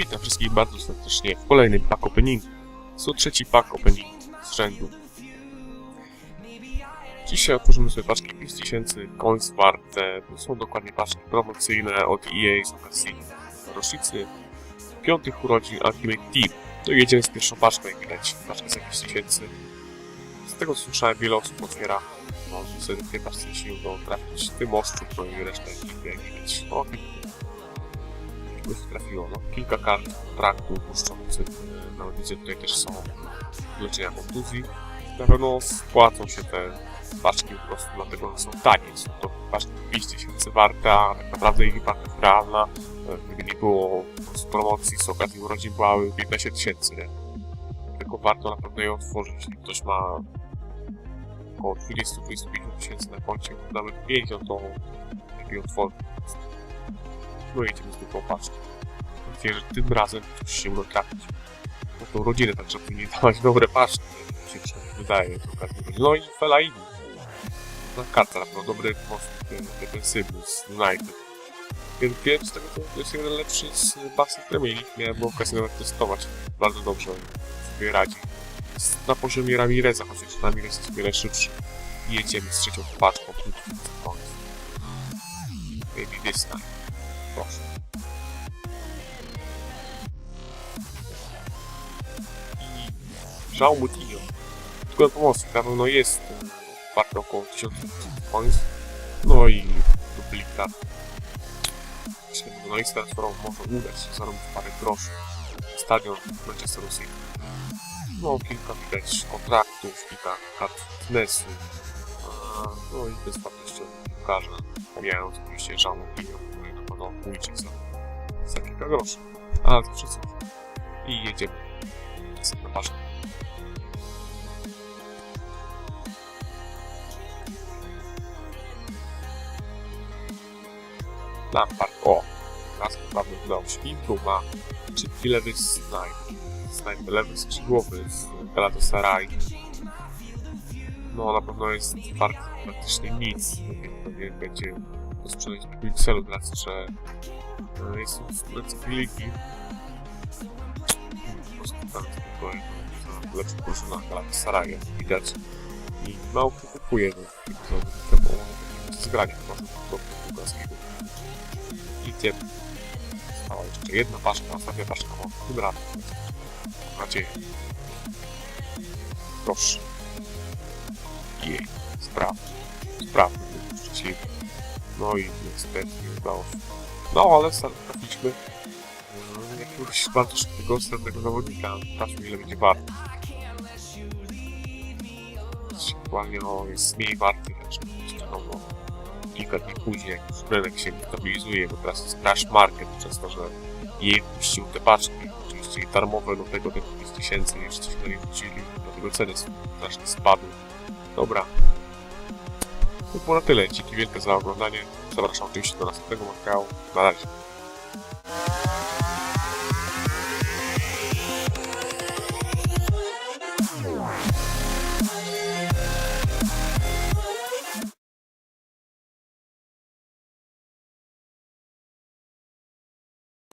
Witam wszystkich bardzo serdecznie w kolejnym pack openingu. To trzeci pack opening z rzędu. Dzisiaj otworzymy sobie paczki 5000 coins warte. To są dokładnie paczki promocyjne od EA z okazji rocznicy piątych urodzin Ultimate Team. To jedziemy z pierwszą paczką, jak widać. Paczka za 5000. Z tego co słyszałem, wiele osób otwiera. No, niestety w tej paczce się udało trafić. Tym oszczur, no i reszta ekipy, jak widać. No, trafiło, no. Kilka kart traktu błyszczących. e, Nawet widzę tutaj też są leczenia kontuzji. Na pewno spłacą się te paczki po prostu dlatego, że są tanie. Są to paczki 5000 warte, a tak naprawdę ich wartość realna, e, gdyby nie było prostu promocji z okazji urodzin, byłaby 15 tysięcy? Tylko warto na pewno je otworzyć. Jeśli ktoś ma około 20-25 tysięcy na koncie, nawet 50, to lepiej otworzyć. No jedziemy z drugą paczką. Nadzieję, że tym razem coś się uda trafić. No to rodzinę także powinien dawać dobre mi się przynajmniej wydaje. z okazji urodzin. No i Fellaini. Na karta na pewno dobry most defensywny z United. Ten pierwszy z tego to jest jeden lepszy z Basy Premier League. Miałem okazję nawet testować. Bardzo dobrze sobie radzi. Na poziomie Ramireza, chociaż Ramirez jest wiele szybszy. I jedziemy z trzecią paczką. Maybe this time. Proszę. I Żał Mutinho. Tylko na pomocy, na pewno jest warte około 1000 points. No i duplikat. No i z transferą może udać się zarobić parę groszy. Stadion Manchester City. No, kilka widać kontraktów, kilka kart fitnessu. No i bezwartościowy piłkarza. Pomijając oczywiście Żał Mutinho, który na pewno pójdzie za, za kilka groszy. Ale to wszystko. I jedziemy. Następna Lampard. O! Raz naprawdę udało się. Intru ma szybki lewy snipe. Snipe lewy skrzydłowy z Galatasaray. No na pewno jest wart praktycznie nic. Pewnie będzie sprzedać w Pixelu z racji, że jest to z ligi. Tam spokojnie za lepszą drużynę Galatasaray widać. I mało kto kupuje do tego zawodnika, bo z grania można do bułgarskiego. I tym została jeszcze jedna paszka, ostatnia paszka, bo tym razem. Mam nadzieję. Proszę. Jej, sprawny. Sprawny szczęśliwy. No i niestety nie udało się. No ale trafiliśmy mm, jakiegoś bardzo szybkiego, ostatniego zawodnika. Sprawdźmy ile będzie wart. Aktualnie no, jest mniej warty, lecz no, no, kilka dni później, jak już rynek się stabilizuje, bo teraz jest crash market przez to, że jej puścił te paczki, oczywiście darmowe do tego te 5000 jeszcze coś na nie wrzucili, dlatego ceny strasznie spadły. Dobra. To było na tyle. Dzięki wielkie za oglądanie. Zapraszam oczywiście do następnego materiału. Na razie.